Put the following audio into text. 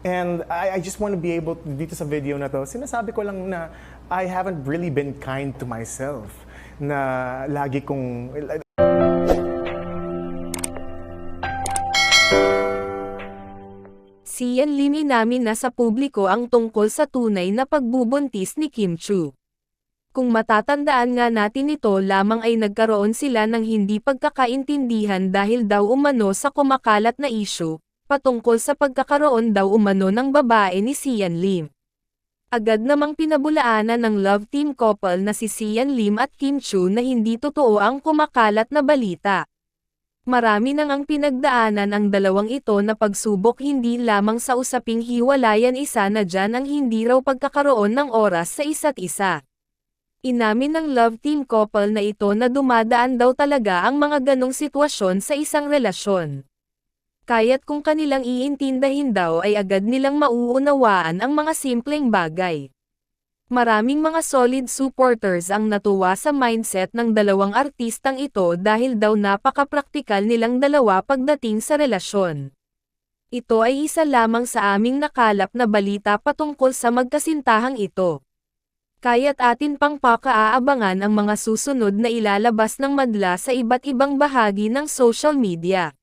And I, I just want to be able, to, dito sa video na to, sinasabi ko lang na I haven't really been kind to myself. Na lagi kong, Si Yan Lim inamin na sa publiko ang tungkol sa tunay na pagbubuntis ni Kim Chu. Kung matatandaan nga natin ito lamang ay nagkaroon sila ng hindi pagkakaintindihan dahil daw umano sa kumakalat na isyu, patungkol sa pagkakaroon daw umano ng babae ni Sian Lim. Agad namang pinabulaanan ng love team couple na si Sian Lim at Kim Chu na hindi totoo ang kumakalat na balita. Marami nang ang pinagdaanan ang dalawang ito na pagsubok hindi lamang sa usaping hiwalayan isa na dyan ang hindi raw pagkakaroon ng oras sa isa't isa. Inamin ng love team couple na ito na dumadaan daw talaga ang mga ganong sitwasyon sa isang relasyon. Kaya't kung kanilang iintindahin daw ay agad nilang mauunawaan ang mga simpleng bagay. Maraming mga solid supporters ang natuwa sa mindset ng dalawang artistang ito dahil daw napaka-praktikal nilang dalawa pagdating sa relasyon. Ito ay isa lamang sa aming nakalap na balita patungkol sa magkasintahang ito. Kaya't atin pang pakaaabangan ang mga susunod na ilalabas ng madla sa iba't ibang bahagi ng social media.